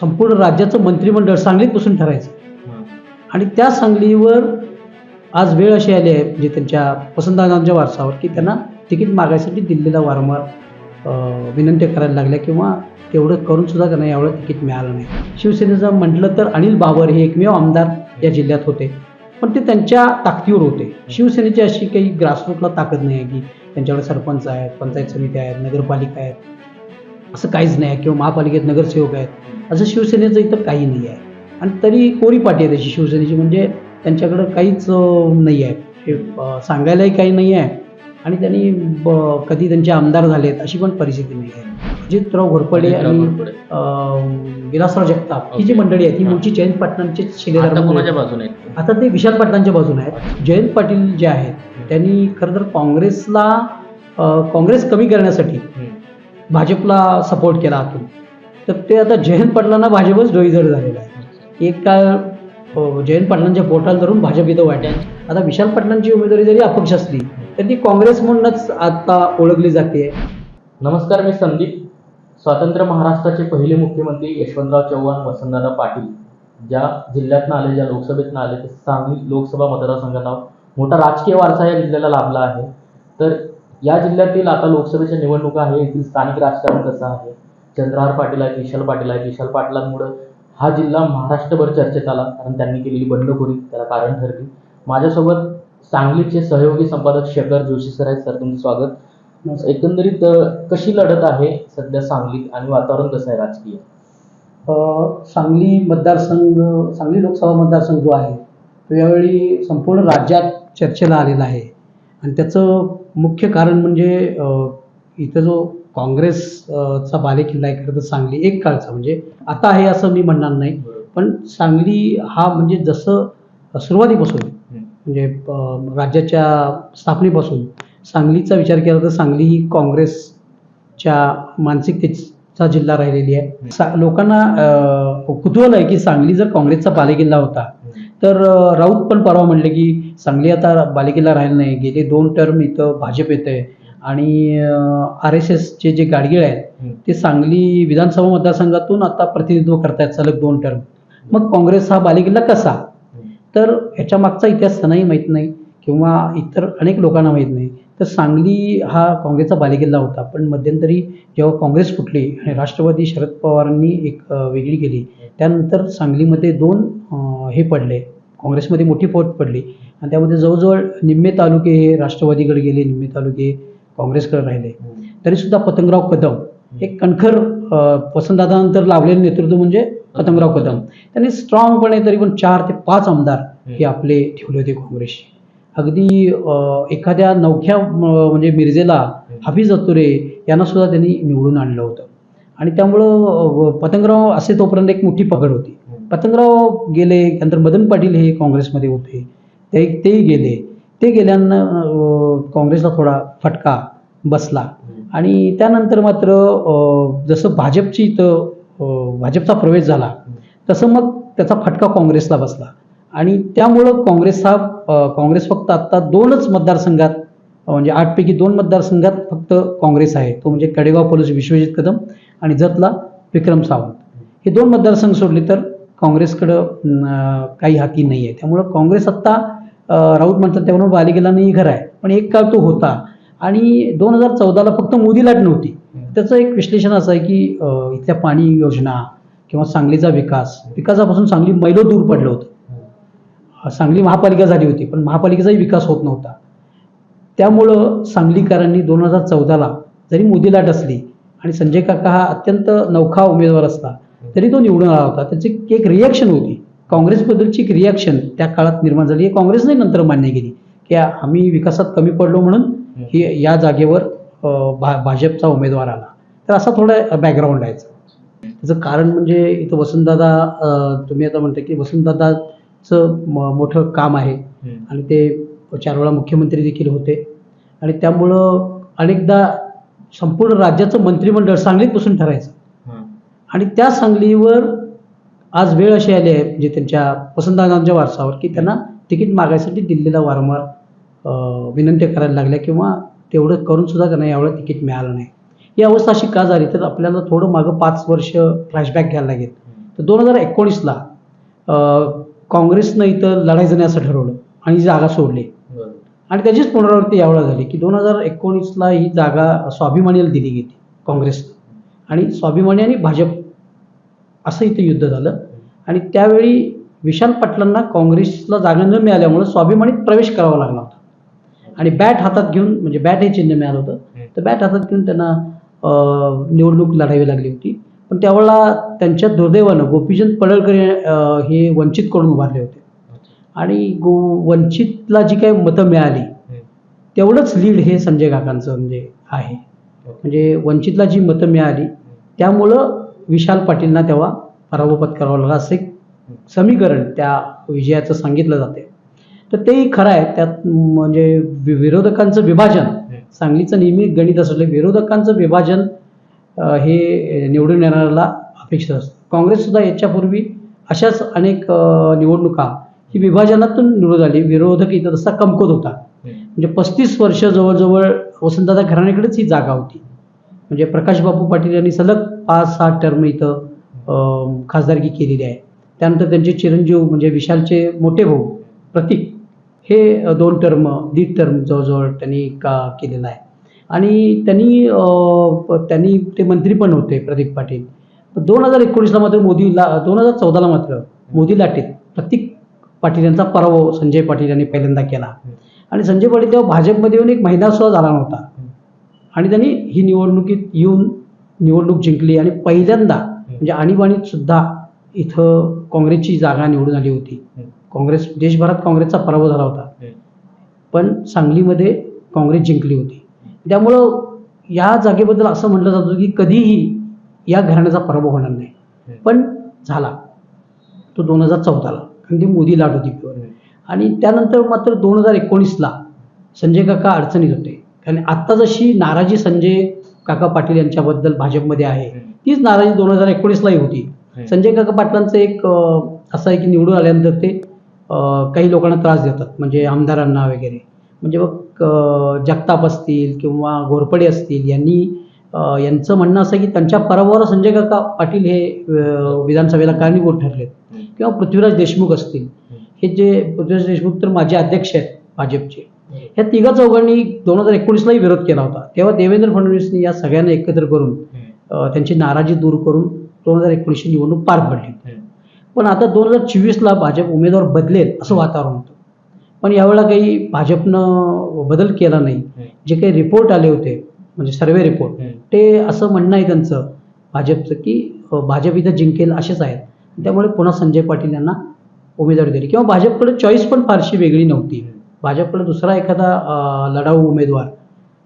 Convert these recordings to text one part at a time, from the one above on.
संपूर्ण राज्याचं मंत्रिमंडळ सांगलीत बसून ठरायचं आणि त्या सांगलीवर आज वेळ अशी आली आहे म्हणजे त्यांच्या वसंतदादांच्या वारसावर की त्यांना तिकीट मागायसाठी दिल्लीला वारंवार अं, विनंत्या करायला लागल्या किंवा तेवढं करून सुद्धा त्यांना यावेळेला तिकीट मिळालं नाही. शिवसेनेचं म्हटलं तर अनिल बाबर हे एकमेव आमदार या जिल्ह्यात होते पण ते त्यांच्या ताकदीवर होते. शिवसेनेची अशी काही ग्रासरूटला ताकद नाही आहे की त्यांच्याकडे सरपंच आहेत पंचायत समिती आहेत नगरपालिका आहेत. असं काहीच नाही आहे. किंवा महापालिकेत नगरसेवक आहेत. असं शिवसेनेचं इथं काही नाही आहे. आणि तरी कोरी पाठी आहे त्याची शिवसेनेची. म्हणजे त्यांच्याकडं काहीच नाही आहे. हे सांगायलाही काही नाही आहे. आणि त्यांनी ब- कधी त्यांचे आमदार झालेत अशी पण परिस्थिती नाही आहे. अजितराव घोरपडे आणि विलासराव जगताप ही जी. मंडळी आहेत ही हा. मूळची जयंत पाटलांचे शिलेदार. बाजूने आहेत? आता ते विशाल पाटलांच्या बाजूने आहेत. जयंत पाटील जे आहेत त्यांनी खरं तर काँग्रेसला काँग्रेस कमी करण्यासाठी भाजपला सपोर्ट केला आतून तर ते आता जयंत पाटलांना भाजपच डोईजड झालेला आहे. एक काळ हो, जयंत पाटलांच्या पोटाला धरून भाजप इथं वाटेल आता विशाल पाटलांची उमेदवारी जरी अपक्ष असली तर ती काँग्रेस म्हणूनच आता ओळखली जाते. नमस्कार मी संदीप. स्वातंत्र्य महाराष्ट्राचे पहिले मुख्यमंत्री यशवंतराव चव्हाण वसंतदादा पाटील ज्या जिल्ह्यातनं आले ज्या लोकसभेतनं आले ते सांगली लोकसभा मतदारसंघाचा मोठा राजकीय वारसा या जिल्ह्याला लाभला आहे. तर या जिल्ह्यातील आता लोकसभेच्या निवडणुका आहे येथील स्थानिक राजकारण कसं आहे? चंद्रहार पाटील आहेत विशाल पाटील आहेत. विशाल पाटलांमुळं हा जिल्हा महाराष्ट्रभर चर्चेत आला कारण त्यांनी केलेली बंडखोरी त्याला कारण ठरली. माझ्यासोबत सांगलीचे सहयोगी संपादक शेखर जोशी सर आहेत. सर तुमचं स्वागत. एकंदरीत कशी लढत आहे सध्या सांगलीत आणि वातावरण कसं आहे राजकीय? सांगली मतदारसंघ सांगली लोकसभा मतदारसंघ जो आहे तो यावेळी संपूर्ण राज्यात चर्चेला आलेला आहे. आणि त्याचं मुख्य कारण म्हणजे इथं जो काँग्रेस अ, चा बालेकिल्ला आहे खरं तर सांगली एक काळचा म्हणजे आता आहे असं मी म्हणणार नाही. पण सांगली हा म्हणजे जसं सुरुवातीपासून म्हणजे राज्याच्या स्थापनेपासून सांगलीचा विचार केला तर सांगली ही काँग्रेसच्या मानसिकतेचा जिल्हा राहिलेली आहे. सा लोकांना कुतूहल आहे की सांगली जर काँग्रेसचा बालेकिल्ला होता तर राऊत पण परवा म्हणले की सांगली आता बालेकिल्ला राहिला नाही गेले दोन टर्म इथं भाजप येत आहे आणि आर एस एसचे जे गाडगीळ आहेत ते सांगली विधानसभा मतदारसंघातून आता प्रतिनिधित्व करतायत सलग दोन टर्म मग काँग्रेस हा बालेकिल्ला कसा? तर ह्याच्या मागचा इतिहास त्यांनाही माहीत नाही किंवा इतर अनेक लोकांना माहीत नाही. तर सांगली हा काँग्रेसचा बालेकिल्ला होता. पण मध्यंतरी जेव्हा काँग्रेस फुटली आणि राष्ट्रवादी शरद पवारांनी एक वेगळी केली त्यानंतर सांगलीमध्ये दोन हे पडले. काँग्रेसमध्ये मोठी फौज पडली. आणि त्यामध्ये जवळजवळ निम्मे तालुके हे राष्ट्रवादीकडे गेले निम्मे तालुके काँग्रेसकडे राहिले. तरीसुद्धा पतंगराव कदम एक कणखर अ, वसंतदादानंतर लावलेलं नेतृत्व म्हणजे पतंगराव कदम. त्यांनी स्ट्रॉंगपणे तरी पण चार ते पाच आमदार हे आपले ठेवले होते काँग्रेसचे. अगदी एखाद्या नवख्या म्हणजे मिरजेला हाफिज अतुरे यांना सुद्धा त्यांनी निवडून आणलं होतं. आणि त्यामुळं पतंगराव असे तोपर्यंत एक मोठी पकड होती. पतंगराव गेले नंतर मदन पाटील हे काँग्रेसमध्ये होते. ते तेही गेले. ते गेल्यानं काँग्रेसला थोडा फटका बसला. आणि त्यानंतर मात्र जसं भाजपची इथं भाजपचा प्रवेश झाला तसं मग त्याचा फटका काँग्रेसला बसला. आणि त्यामुळं काँग्रेस हा काँग्रेस फक्त आत्ता दोनच मतदारसंघात म्हणजे आठपैकी दोन मतदारसंघात फक्त काँग्रेस आहे. तो म्हणजे कडेगाव पोलीस विश्वजित कदम आणि जतला विक्रम सावंत. हे दोन मतदारसंघ सोडले तर काँग्रेसकडं काही हाती नाही आहे त्यामुळं काँग्रेस आत्ता राऊत म्हणतात त्यामुळे बालिकेला नाही खरं आहे. पण एक काळ तो होता. आणि दोन हजार चौदाला फक्त मोदी लाट नव्हती. त्याचं एक विश्लेषण असं आहे की इथल्या पाणी योजना किंवा सांगलीचा विकास विकासापासून सांगली मैलो दूर पडलं होतं. सांगली महापालिका झाली होती पण महापालिकेचाही विकास होत नव्हता. त्यामुळं सांगलीकरांनी दोन हजार चौदाला जरी मोदी लाट असली आणि संजय काका हा अत्यंत नौखा उमेदवार असला तरी तो निवडून आला होता. त्याची एक रिॲक्शन होती. काँग्रेसबद्दलची एक रिॲक्शन त्या काळात निर्माण झाली. हे काँग्रेसने नंतर मान्य केली की आम्ही विकासात कमी पडलो म्हणून ही या जागेवर भा भाजपचा उमेदवार आला. तर असा थोडा बॅकग्राऊंड आहे. त्याचं कारण म्हणजे इथं वसंतदादा तुम्ही आता म्हणता की वसंतदादा मोठं काम आहे. आणि ते चार वेळा मुख्यमंत्री देखील होते. आणि त्यामुळं अनेकदा संपूर्ण राज्याचं मंत्रिमंडळ सांगलीत बसून ठरायचं आणि त्या सांगलीवर आज वेळ अशी आली आहे म्हणजे त्यांच्या वसंतदादांच्या वारसावर की त्यांना तिकीट मागायसाठी दिल्लीला वारंवार अं, विनंत्या करायला लागल्या किंवा तेवढं करून सुद्धा त्यांना यावेळेला तिकीट मिळालं नाही. ही अवस्था अशी का झाली? तर आपल्याला थोडं मागं पाच वर्ष फ्लॅशबॅक घ्यायला लागेल. तर दोन हजार एकोणीसला काँग्रेसनं इथं लढायचं नाही असं ठरवलं आणि ही जागा सोडली. आणि त्याचीच पुनरावृत्ती यावेळेला झाली की दोन हजार एकोणीसला ही जागा स्वाभिमानीला दिली गेली काँग्रेसनं. आणि स्वाभिमानी आणि भाजप असं इथं युद्ध झालं. आणि त्यावेळी विशाल पाटलांना काँग्रेसला जागा न मिळाल्यामुळं स्वाभिमानीत प्रवेश करावा लागला होता. आणि बॅट हातात घेऊन म्हणजे बॅट हे चिन्ह मिळालं होतं. तर बॅट हातात घेऊन त्यांना निवडणूक लढावी लागली होती. पण त्यावेळेला त्यांच्या दुर्दैवानं गोपीचंद पडळकर हे वंचितकडून उभारले होते. आणि गो वंचितला जी काही मतं मिळाली. तेवढंच लीड हे संजय काकांचं म्हणजे आहे. म्हणजे वंचितला जी मतं मिळाली त्यामुळं विशाल पाटीलना तेव्हा पराभव पत्करावा लागला असं एक समीकरण त्या विजयाचं सांगितलं जाते. तर तेही खरं आहे त्यात म्हणजे विरोधकांचं विभाजन सांगलीचं नेहमी गणित असलं विरोधकांचं विभाजन हे निवडून येणाऱ्याला अपेक्षित असतं. काँग्रेससुद्धा याच्यापूर्वी अशाच अनेक निवडणुका ही विभाजनातून निवडून आली. विरोधक इथं तसा कमकुवत होता. म्हणजे पस्तीस वर्ष जवळजवळ वसंतदादा घराण्याकडेच ही जागा होती. म्हणजे प्रकाश बापू पाटील यांनी सलग पाच सहा टर्म इथं खासदारकी केलेली आहे. त्यानंतर त्यांचे चिरंजीव म्हणजे विशालचे मोठे भाऊ प्रतीक हे दोन टर्म दीड टर्म जवळजवळ त्यांनी का केलेला आहे. आणि त्यांनी त्यांनी ते मंत्री पण होते प्रदीप पाटील. दोन हजार एकोणीसला मात्र मोदीला दोन हजार चौदाला मात्र मोदी लाटेत. प्रतीक पाटील यांचा पराभव संजय पाटील यांनी पहिल्यांदा केला. आणि संजय पाटील तेव्हा भाजपमध्ये येऊन एक महिना सुद्धा झाला नव्हता. आणि त्यांनी ही निवडणुकीत येऊन निवडणूक जिंकली आणि पहिल्यांदा म्हणजे आणीबाणीत सुद्धा इथं काँग्रेसची जागा निवडून आली होती. काँग्रेस देशभरात काँग्रेसचा पराभव झाला होता. पण सांगलीमध्ये काँग्रेस जिंकली होती. त्यामुळं या जागेबद्दल असं म्हटलं जातं की कधीही या घराण्याचा पराभव होणार नाही. पण झाला. तो दोन हजार चौदाला. कारण ती मोदी लाट होती. आणि त्यानंतर मात्र दोन हजार एकोणीसला संजय काका अडचणीत होते. कारण आत्ता जशी नाराजी संजय काका पाटील यांच्याबद्दल भाजपमध्ये आहे तीच नाराजी दोन हजार एकोणीसलाही होती. संजय काका पाटलांचं एक असं आहे की निवडून आल्यानंतर ते काही लोकांना त्रास देतात. म्हणजे आमदारांना वगैरे. म्हणजे मग जगताप असतील किंवा घोरपडे असतील यांनी यांचं म्हणणं असं की त्यांच्या पराभवाला संजय काका पाटील हे विधानसभेला कारणीभूत ठरलेत. किंवा पृथ्वीराज देशमुख असतील. हे जे पृथ्वीराज देशमुख तर माझे अध्यक्ष आहेत भाजपचे. ह्या तिघा चौघांनी दोन हजार एकोणीसलाही विरोध केला होता. तेव्हा देवेंद्र फडणवीसनी या सगळ्यांना एकत्र करून त्यांची नाराजी दूर करून दोन हजार एकोणीसची निवडणूक पार पडली. पण आता दोन हजार चोवीसला भाजप उमेदवार बदलेल असं वातावरण होतं. पण यावेळेला काही भाजपनं बदल केला नाही. जे काही रिपोर्ट आले होते म्हणजे सर्वे रिपोर्ट ते असं म्हणणं आहे त्यांचं भाजपचं की भाजप इथं जिंकेल असेच आहेत. त्यामुळे पुन्हा संजय पाटील यांना उमेदवारी दिली. किंवा भाजपकडे चॉईस पण फारशी वेगळी नव्हती. भाजपकडे दुसरा एखादा लढाऊ उमेदवार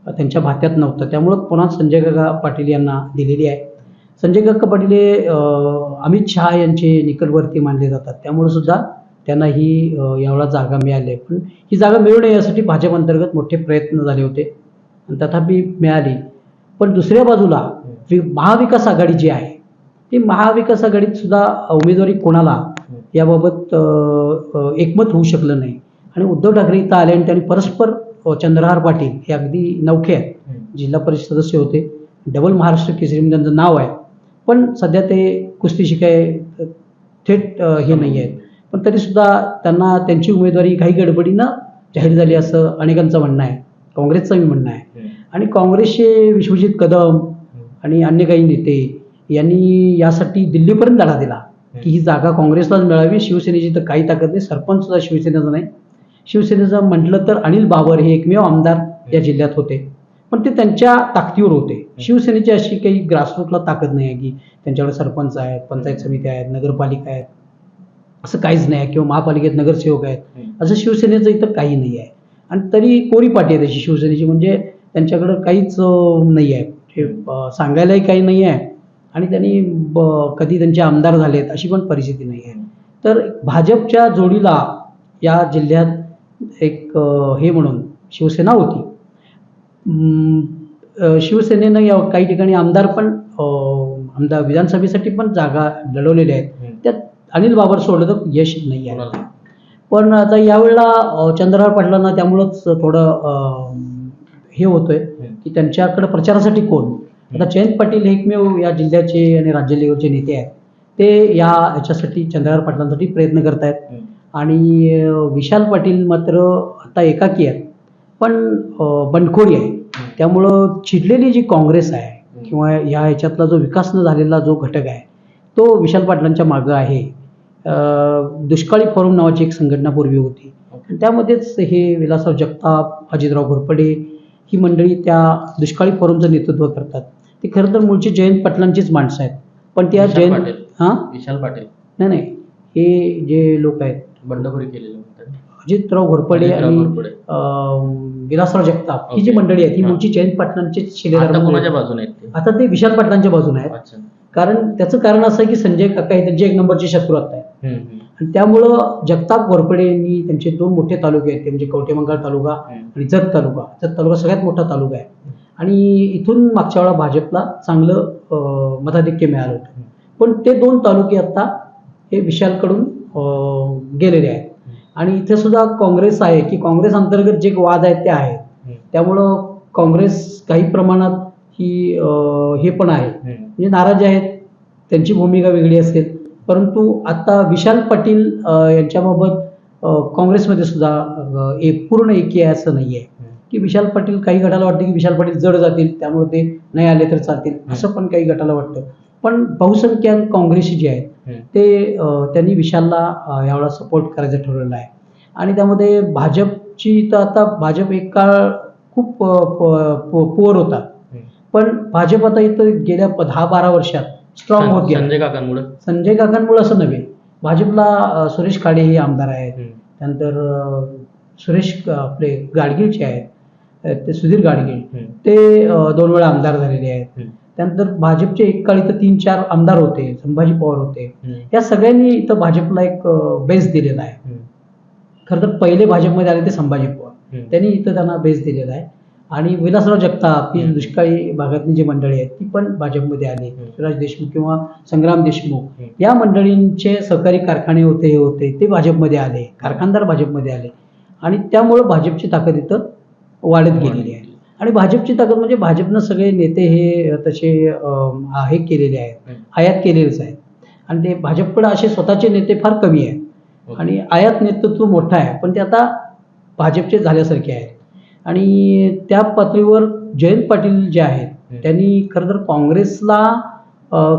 त्यांच्या भात्यात नव्हता. त्यामुळं पुन्हा संजय काका पाटील यांना दिलेली आहे. संजय काका पाटील हे अमित शहा यांचे निकटवर्ती मानले जातात. त्यामुळे सुद्धा त्यांना ही एवढा जागा मिळाली. आहे पण ही जागा मिळू नये यासाठी भाजप अंतर्गत मोठे प्रयत्न झाले होते आणि तथापि मिळाली. पण दुसऱ्या बाजूला महाविकास आघाडी जी आहे ती महाविकास आघाडीत सुद्धा उमेदवारी कोणाला याबाबत एकमत होऊ शकलं नाही. आणि उद्धव ठाकरे इथं आले आणि त्यांनी परस्पर चंद्रहार पाटील हे अगदी नौखे आहेत. जिल्हा परिषद सदस्य होते. डबल महाराष्ट्र केसरी म्हणून त्यांचं नाव आहे. पण सध्या ते कुस्ती शिकाय थेट हे नाही आहेत. पण तरीसुद्धा त्यांना त्यांची उमेदवारी काही गडबडीनं जाहीर झाली असं अनेकांचं म्हणणं आहे. काँग्रेसचं म्हणणं आहे. आणि काँग्रेसचे विश्वजित कदम आणि अन्य काही नेते यांनी यासाठी दिल्लीपर्यंत लढा दिला की ही जागा काँग्रेसलाच मिळावी. शिवसेनेची तर काही ताकद नाही. सरपंच सुद्धा शिवसेनेचा नाही. शिवसेनेचं म्हटलं तर अनिल बाबर हे एकमेव आमदार या जिल्ह्यात होते. पण ते त्यांच्या ताकदीवर होते. शिवसेनेची अशी काही ग्रासरूटला ताकद नाही आहे की त्यांच्याकडे सरपंच आहेत पंचायत समिती आहेत नगरपालिका आहेत. असं काहीच नाही आहे. किंवा महापालिकेत नगरसेवक आहेत. असं शिवसेनेचं इथं काही नाही आहे. आणि तरी कोरी पाठी आहे त्याची शिवसेनेची. म्हणजे त्यांच्याकडं काहीच नाही आहे. हे अं, सांगायलाही काही नाही आहे. आणि त्यांनी कधी त्यांचे आमदार झालेत अशी पण परिस्थिती नाही आहे. तर भाजपच्या जोडीला या जिल्ह्यात एक हे म्हणून शिवसेना होती. शिवसेनेनं या काही ठिकाणी आमदार पण आमदार विधानसभेसाठी पण जागा लढवलेल्या आहेत. त्यात अनिल बाबर सोडलं तर यश नाही आहे. पण आता यावेळेला चंद्रहार पाटलांना त्यामुळंच थोडं हे होतंय की त्यांच्याकडे प्रचारासाठी कोण? आता जयंत पाटील हे एकमेव या जिल्ह्याचे आणि राज्य लेवलचे नेते आहेत. ते या याच्यासाठी चंद्रहार पाटलांसाठी प्रयत्न करतायत. आणि विशाल पाटील मात्र आता एकाकी आहेत. पण बंडखोरी आहे. त्यामुळं चिडलेली जी काँग्रेस आहे किंवा या ह्याच्यातला जो विकास न झालेला जो घटक आहे तो विशाल पाटलांच्या मागं आहे. दुष्काळी फोरम नावाची एक संघटना पूर्वी होती. त्यामध्येच हे विलासराव जगताप अजितराव घोरपडे ही मंडळी त्या दुष्काळी फोरमचं नेतृत्व करतात. ते खरं तर मूळची जयंत पाटलांचीच माणसं आहेत. पण त्या जयंत पाटील. हां? विशाल पाटील. नाही नाही. हे जे लोक आहेत. बंडखोरी केलेली अजितराव घोरपडे आणि विलासराव जगताप. ही जी. मंडळी आहेत ही हा. मूळची जयंत पाटलांची आता कोणाच्या बाजूने आहेत ते? आता ते विशाल पाटलांच्या बाजूने आहेत. कारण त्याचं कारण असं आहे की संजय काका हे त्यांचे एक नंबरचे शत्रू आता आहेत. आणि त्यामुळं जगताप घोरपडे यांनी त्यांचे दोन मोठे तालुके आहेत ते म्हणजे कवटेमंगळ तालुका. आणि जत तालुका जत तालुका सगळ्यात मोठा तालुका आहे आणि इथून मागच्या वेळा भाजपला चांगलं मताधिक्य मिळालं होतं पण ते दोन तालुके आता हे विशालकडून गेलेले आहेत आणि इथे सुद्धा काँग्रेस आहे की काँग्रेस अंतर्गत जे वाद आहेत ते आहेत. त्यामुळं काँग्रेस काही प्रमाणात ही हे पण आहे. म्हणजे नाराज आहेत त्यांची भूमिका वेगळी असेल. परंतु आता विशाल पाटील यांच्याबाबत काँग्रेसमध्ये सुद्धा एक पूर्ण एकी आहे असं नाही आहे की विशाल पाटील काही गटाला वाटतं की विशाल पाटील जड जातील त्यामुळे ते नाही आले तर चालतील असं पण काही गटाला वाटतं. पण बहुसंख्याक काँग्रेसी जे आहेत ते त्यांनी विशालला यावेळा सपोर्ट करायचं ठरवलेलं आहे. आणि त्यामध्ये भाजपची तर आता भाजप एक काळ खूप पुअर होता. पण भाजप आता इथं गेल्या दहा बारा वर्षात स्ट्रॉंग होत गेला संजय काकांमुळे संजय काकांमुळे असं नव्हे भाजपला सुरेश काडे हे आमदार आहेत. त्यानंतर सुरेश आपले गाडगीळचे आहेत ते सुधीर गाडगीळ. ते दोन वेळा आमदार झालेले आहेत. त्यानंतर भाजपचे एक काळी तर तीन चार आमदार होते संभाजी पवार होते. या सगळ्यांनी इथं भाजपला एक बेस दिलेला आहे. खरं तर पहिले भाजपमध्ये आले ते संभाजी पवार. त्यांनी इथं त्यांना बेस दिलेला आहे आणि विलासराव जगताप ही. दुष्काळी भागातली जी मंडळी आहेत ती पण भाजपमध्ये आली. शिवराज देशमुख किंवा संग्राम देशमुख. या मंडळींचे सहकारी कारखाने होते हे होते ते भाजपमध्ये आले. कारखानदार भाजपमध्ये आले. आणि त्यामुळं भाजपची ताकद इथं वाढत गेलेली आहे. आणि भाजपची ताकद म्हणजे भाजपनं सगळे नेते हे तसे हे केलेले आहेत. आयात केलेलेच आहेत. आणि ते भाजपकडे असे स्वतःचे नेते फार कमी आहेत. आणि आयात नेतृत्व मोठं आहे. पण ते आता भाजपचे झाल्यासारखे आहेत. आणि त्या पातळीवर जयंत पाटील जे आहेत. त्यांनी खरं तर काँग्रेसला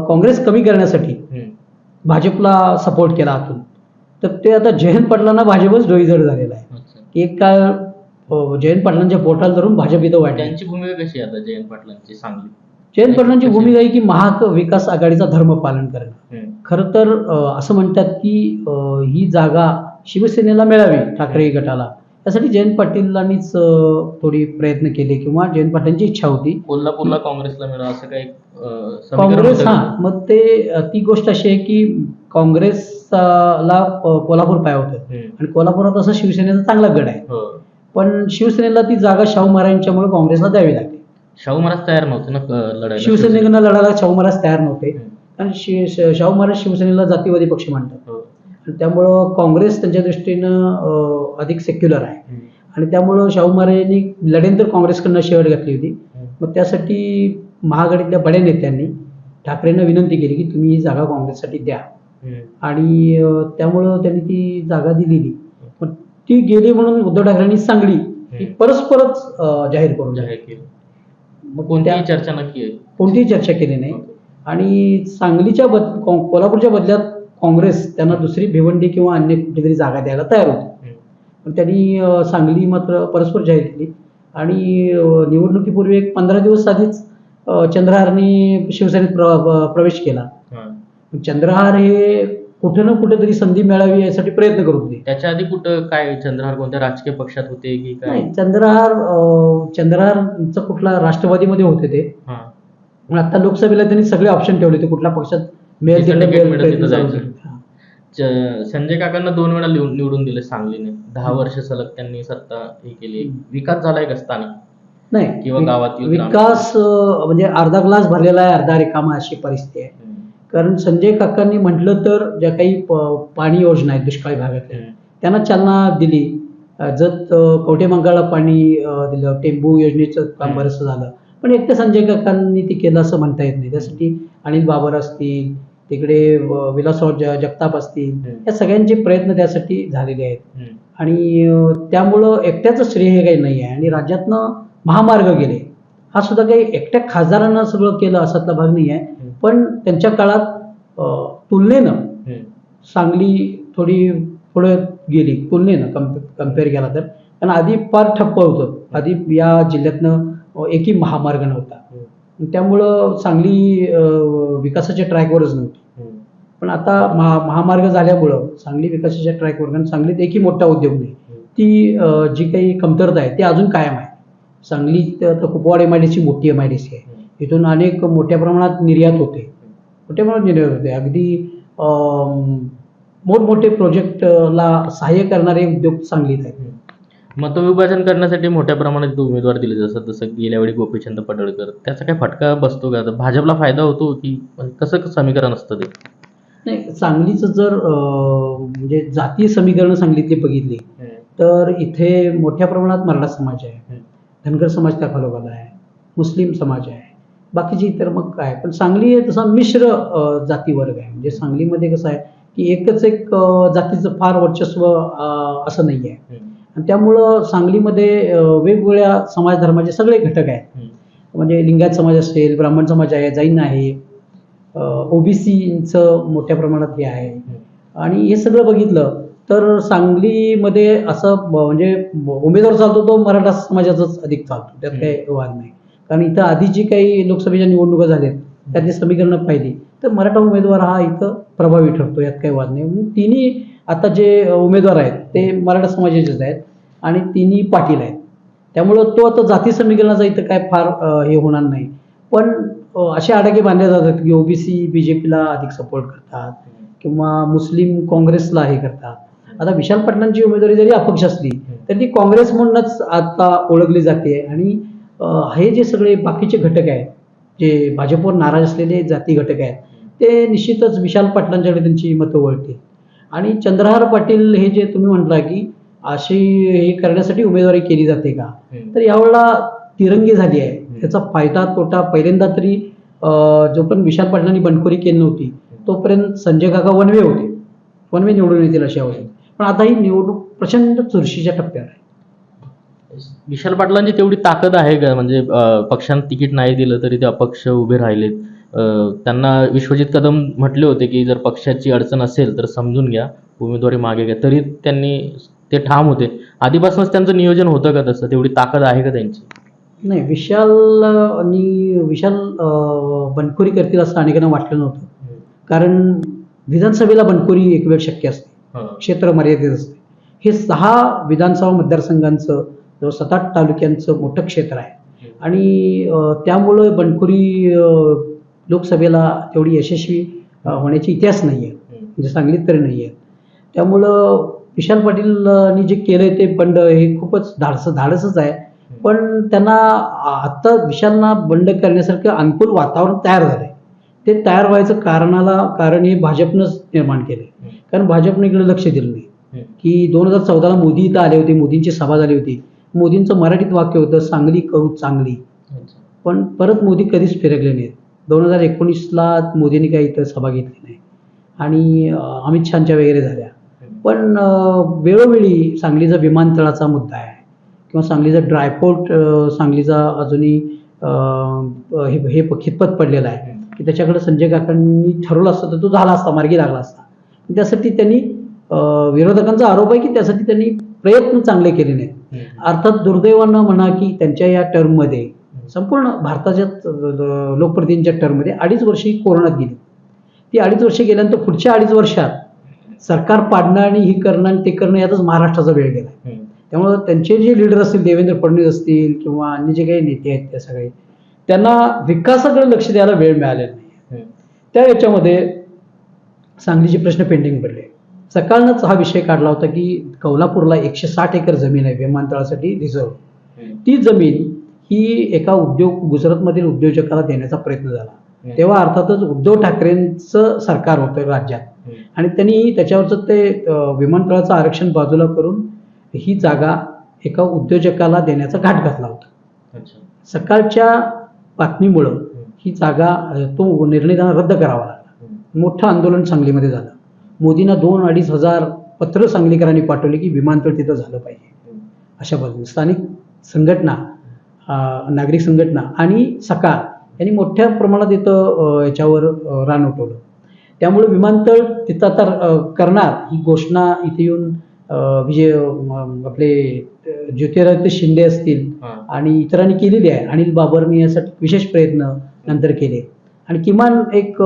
काँग्रेस कमी करण्यासाठी. भाजपला सपोर्ट केला आतून तर ते आता जयंत पाटलांना भाजपच डोईजड झालेला आहे. एक काळ जयंत पाटलांच्या पोटाला धरून भाजप इथं वाढली त्यांची भूमिका कशी आता जयंत पाटलांची सांगली जयंत पाटलांची भूमिका आहे की महाविकास आघाडीचा धर्म पालन करणं. खरं तर असं म्हणतात की ही जागा शिवसेनेला मिळावी ठाकरे गटाला त्यासाठी जयंत पाटीलांनीच थोडी प्रयत्न केले किंवा जयंत पाटलांची इच्छा होती. कोल्हापूरला काँग्रेसला मिळालं असं काही काँग्रेस हा? मग ते ती गोष्ट अशी आहे की काँग्रेसला कोल्हापूर पाय होतं. आणि कोल्हापुरात असं शिवसेनेचा चांगला गड आहे. हो. पण शिवसेनेला ती जागा शाहू महाराजांच्यामुळे काँग्रेसला द्यावी लागली. शाहू महाराज तयार नव्हते ना लढायला? शिवसेनेकडनं लढायला शाहू महाराज तयार नव्हते. कारण शाहू महाराज शिवसेनेला जातीवादी पक्ष मानतात हो. त्यामुळं काँग्रेस त्यांच्या दृष्टीनं अधिक सेक्युलर आहे. आणि त्यामुळं शाहू महाराजांनी लढेन तर काँग्रेसकडनं शेवट घातली होती. मग त्यासाठी महाआघाडीतल्या बड्या नेत्यांनी ठाकरेंना विनंती केली की तुम्ही ही जागा काँग्रेससाठी द्या. आणि त्यामुळं त्यांनी ती जागा दिलेली. पण ती गेली म्हणून उद्धव ठाकरेंनी सांगली ही परस्परच जाहीर करून जाहीर केलं. मग कोणतीही त्या- चर्चा नक्की कोणतीही चर्चा केली नाही. आणि सांगलीच्या बद को- कोल्हापूरच्या बदल्यात काँग्रेस त्यांना दुसरी भिवंडी किंवा अन्य कुठेतरी जागा द्यायला तयार होती. पण त्यांनी सांगली मात्र परस्पर जाहीर केली. आणि निवडणुकीपूर्वी एक पंधरा दिवस आधीच चंद्रहारनी शिवसेनेत प्र प्रवेश केला. चंद्रहार हे कुठे ना कुठेतरी संधी मिळावी यासाठी प्रयत्न करत होते. त्याच्या आधी कुठं काय चंद्रहार कोणत्या राजकीय पक्षात होते की काय? चंद्रहार चंद्रहारचं कुठला राष्ट्रवादीमध्ये होते ते. आता लोकसभेला त्यांनी सगळे ऑप्शन ठेवले होते कुठल्या पक्षात मिळेल तिकडे तिकीट मिळेल तिथं जायचं. संजय काकांना दोन वेळा लिहून- निवडून दिले सांगलीने. दहा वर्ष सलग त्यांनी सत्ता हे केली. विकास झालाय का स्थानिक? नाही. किंवा वि- गावातील विकास अं, म्हणजे अर्धा ग्लास भरलेला आहे अर्धा रिकामा अशी परिस्थिती आहे. कारण संजय काकांनी म्हटलं तर ज्या काही प- पाणी योजना आहेत दुष्काळी भागातल्या. त्यांना चालना दिली. अं, जत अं, कवठेमंकाळला पाणी अं, दिलं टेंबू योजनेचं काम. बरंचसं झालं. पण एकटं संजय काकांनी ते केलं असं म्हणता येत नाही. त्यासाठी अनिल बाबर असतील तिकडे विलासराव जगताप असतील. या सगळ्यांचे प्रयत्न त्यासाठी झालेले आहेत. आणि त्यामुळं एकट्याचं श्रेय हे काही नाही आहे आणि राज्यातनं महामार्ग गेले हा सुद्धा काही एकट्या खासदारांना सगळं केलं असातला भाग नाही आहे. पण त्यांच्या काळात तुलनेनं. सांगली थोडी पुढं गेली तुलनेनं कम्पे कंपेअर केला तर कारण आधी फार ठप्प होतं आधी या जिल्ह्यातनं एकही महामार्ग नव्हता त्यामुळं सांगली विकासाच्या ट्रॅकवरच नव्हती. पण आता महा महामार्ग झाल्यामुळं सांगली विकासाच्या ट्रॅकवर कारण सांगलीत एकही मोठा उद्योग नाही. ती जी काही कमतरता आहे ती अजून कायम आहे. सांगलीत तर Kupwad M I D C मोठी एम आय डी सी आहे. इथून अनेक मोठ्या प्रमाणात निर्यात होते. मोठ्या प्रमाणात निर्यात होते. अगदी मोठमोठे प्रोजेक्टला सहाय्य करणारे उद्योग सांगलीत आहेत. मतविभाजन करण्यासाठी मोठ्या प्रमाणात उमेदवार दिले जसं जसं गेल्या वेळी गोपीचंद पडळकर. त्याचा काय फटका बसतो का? भाजपला फायदा होतो की म्हणजे कसं समीकरण असतं ते? नाही. सांगलीचं जर म्हणजे जातीय समीकरणं सांगलीतली बघितली तर इथे मोठ्या प्रमाणात मराठा समाज आहे. धनगर समाज त्या खालोखाल आहे. मुस्लिम समाज आहे. बाकीचे इतर मग काय? पण सांगली हे तसा मिश्र जाती वर्ग आहे. म्हणजे सांगलीमध्ये कसं आहे की एकच एक जातीचं फार वर्चस्व असं नाही आहे. आणि त्यामुळं सांगलीमध्ये वेगवेगळ्या समाज धर्माचे सगळे घटक आहेत. म्हणजे लिंगायत समाज असेल ब्राह्मण समाज आहे जैन आहे ओबीसीचं मोठ्या प्रमाणात हे आहे. आणि हे सगळं बघितलं तर सांगलीमध्ये असं म्हणजे उमेदवार चालतो तो मराठा समाजाचाच अधिक चालतो. त्यात काही वाद नाही. कारण इथं आधी जी काही लोकसभेच्या निवडणुका झाल्यात त्यातली समीकरणं पाहिली तर मराठा उमेदवार हा इथं प्रभावी ठरतो यात काही वाद नाही. म्हणून तिन्ही आता जे उमेदवार आहेत ते मराठा समाजाचेच आहेत आणि तिन्ही पाटील आहेत. त्यामुळं तो आता जाती समीकरणाचा इथं काय फार हे होणार नाही. पण असे आडाखे बांधले जातात की ओबीसी बीजेपीला अधिक सपोर्ट करतात किंवा मुस्लिम काँग्रेसला हे करतात. आता विशाल पाटलांची उमेदवारी जरी अपक्ष असली तरी ती काँग्रेस म्हणूनच आता ओळखली जाते आणि हे जे सगळे बाकीचे घटक आहेत जे भाजपवर नाराज असलेले जाती घटक आहेत ते निश्चितच विशाल पाटलांच्याकडे त्यांची मतं वळतील. आणि चंद्रहार पाटील हे जे तुम्ही म्हटला की अशी हे करण्यासाठी उमेदवारी केली जाते का? तर यावेळेला तिरंगी झाली आहे. त्याचा फायदा तोटा पहिल्यांदा तरी जो पण विशाल पाटलांनी बंडखोरी केली नव्हती तोपर्यंत संजय काका वनवे होते. वनवे निवडून येतील अशी आवश्यक पण आता ही निवडणूक प्रचंड चुरशीच्या टप्प्यावर आहे. विशाल पाटलांची तेवढी ताकद आहे का? म्हणजे पक्षांना तिकीट नाही दिलं तरी ते अपक्ष उभे राहिलेत. त्यांना विश्वजित कदम म्हटले होते की जर पक्षाची अडचण असेल तर समजून घ्या उमेदवारी मागे घ्या. तरी त्यांनी ते ठाम होते. आधीपासूनच त्यांचं नियोजन होतं का तसं? तेवढी ताकद आहे का त्यांची? नाही विशाल आणि विशाल अं, बंडखोरी करतील असं अनेकांना वाटलं नव्हतं. कारण विधानसभेला बंडखोरी एक वेळ शक्य असते. क्षेत्र मर्यादित असते. हे सहा विधानसभा मतदारसंघांचं जवळ सात आठ तालुक्यांचं मोठं क्षेत्र आहे. आणि त्यामुळं बंडखोरी अं, लोकसभेला तेवढी यशस्वी होण्याची इतिहास नाही आहे म्हणजे सांगलीत तरी नाही आहे त्यामुळं विशाल पाटीलनी जे केलंय ते बंड हे खूपच धाडस धाडसच आहे. पण त्यांना आता आत्ता बंड करण्यासारखं अनुकूल वातावरण तयार झालंय. ते तयार व्हायचं कारणाला कारण हे भाजपनंच निर्माण केलंय. कारण भाजपने इकडे लक्ष दिलं नाही. की दोन हजार चौदाला मोदी इथं आले होते मोदींची सभा झाली होती. मोदींचं मराठीत वाक्य होतं सांगली करू चांगली. पण परत मोदी कधीच फिरकले नाहीत. दोन हजार एकोणीसला मोदींनी काही इथं सभा घेतली नाही. आणि अमित शहाच्या वगैरे झाल्या. पण वेळोवेळी सांगलीचा विमानतळाचा मुद्दा आहे. किंवा सांगलीचा ड्रायपोर्ट सांगलीचा अजूनही हे हे खितपत पडलेला आहे. की त्याच्याकडे संजय काकांनी ठरवलं असतं तर तो झाला असता मार्गी लागला असता. त्यासाठी त्यांनी विरोधकांचा आरोप आहे की त्यासाठी त्यांनी प्रयत्न चांगले केले नाहीत. अर्थात दुर्दैवानं म्हणा की त्यांच्या या टर्ममध्ये संपूर्ण भारताच्या लोकप्रतिनिधींच्या टर्ममध्ये अडीच वर्षी कोरोनात गेली. ती अडीच वर्षे गेल्यानंतर पुढच्या अडीच वर्षात सरकार पाडणं आणि ही करणं आणि ते करणं यातच महाराष्ट्राचा वेळ गेला. त्यामुळं त्यांचे जे लीडर असतील देवेंद्र फडणवीस असतील किंवा अन्य जे काही नेते आहेत ते सगळे त्यांना विकासाकडे लक्ष द्यायला वेळ मिळालेला नाही. त्या याच्यामध्ये सांगलीचे प्रश्न पेंडिंग पडले. सकाळनंच हा विषय काढला होता की कौलापूरला एकशे साठ एकर जमीन आहे विमानतळासाठी रिझर्व ती जमीन ही एका उद्योग गुजरातमधील उद्योजकाला देण्याचा प्रयत्न झाला. तेव्हा अर्थातच उद्धव ठाकरेंचं सरकार होतं राज्यात. आणि त्यांनी त्याच्यावरचं ते विमानतळाचं आरक्षण बाजूला करून ही जागा एका उद्योजकाला देण्याचा घाट घातला होता. सकाळच्या बातमीमुळं ही जागा तो निर्णय त्यांना रद्द करावा लागला. मोठं आंदोलन सांगलीमध्ये झालं. मोदींना दोन अडीच हजार पत्र सांगलीकरांनी पाठवले की विमानतळ तिथं झालं पाहिजे. अशा पद्धतीने स्थानिक संघटना नागरिक संघटना आणि सकाळ यांनी मोठ्या प्रमाणात इथं याच्यावर रान उठवलं. त्यामुळे विमानतळ तिथं आता करणार ही घोषणा इथे येऊन विजय आपले ज्योतिरादित्य शिंदे असतील आणि इतरांनी केलेली आहे. अनिल बाबरनी यासाठी विशेष प्रयत्न नंतर केले. आणि किमान एक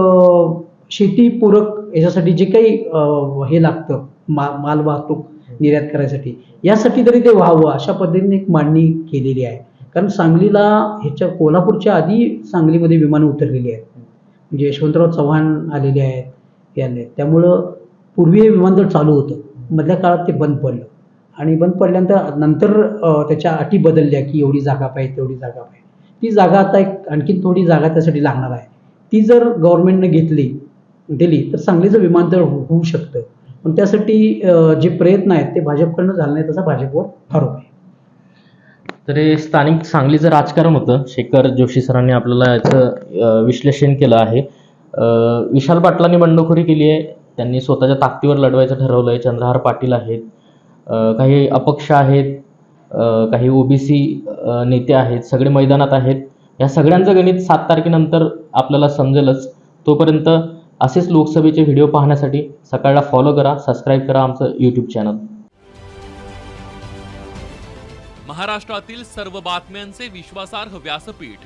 शेतीपूरक याच्यासाठी जे काही हे लागतं मा माल वाहतूक निर्यात करायसाठी यासाठी तरी ते व्हावं अशा पद्धतीने एक मांडणी केलेली आहे. कारण सांगलीला ह्याच्या कोल्हापूरच्या आधी सांगलीमध्ये विमानं उतरलेली आहेत. म्हणजे यशवंतराव चव्हाण आलेले आहेत आले आहेत. त्यामुळं पूर्वी हे विमानतळ चालू होतं मधल्या काळात ते बंद पडलं. आणि बंद पडल्यानंतर नंतर त्याच्या अटी बदलल्या की एवढी जागा पाहिजे तेवढी जागा पाहिजे. ती जागा आता एक आणखी थोडी जागा त्यासाठी लागणार आहे. ती जर गव्हर्नमेंटनं घेतली दिली तर सांगलीचं विमानतळ हो-, होऊ शकतं. पण त्यासाठी जे प्रयत्न आहेत ते भाजपकडनं झाले नाही तसा भाजपवर आरोप आहे. तर हे स्थानिक सांगलीचं राजकारण होतं. शेखर जोशी सरांनी आपल्याला याचं विश्लेषण केलं आहे. विशाल पाटलांनी बंडखोरी केली आहे. त्यांनी स्वतःच्या ताकदीवर लढवायचं ठरवलं आहे चंद्रहार पाटील आहेत. काही अपक्ष आहेत. काही ओबीसी नेते आहेत. सगळे मैदानात आहेत. या सगळ्यांचं गणित सात तारखेनंतर आपल्याला समजेलच. तोपर्यंत असेच लोकसभेचे व्हिडिओ पाहण्यासाठी सकाळला फॉलो करा सबस्क्राईब करा आमचं यूट्यूब चॅनल महाराष्ट्रातील सर्व बातम्यांचे विश्वासार्ह व्यासपीठ.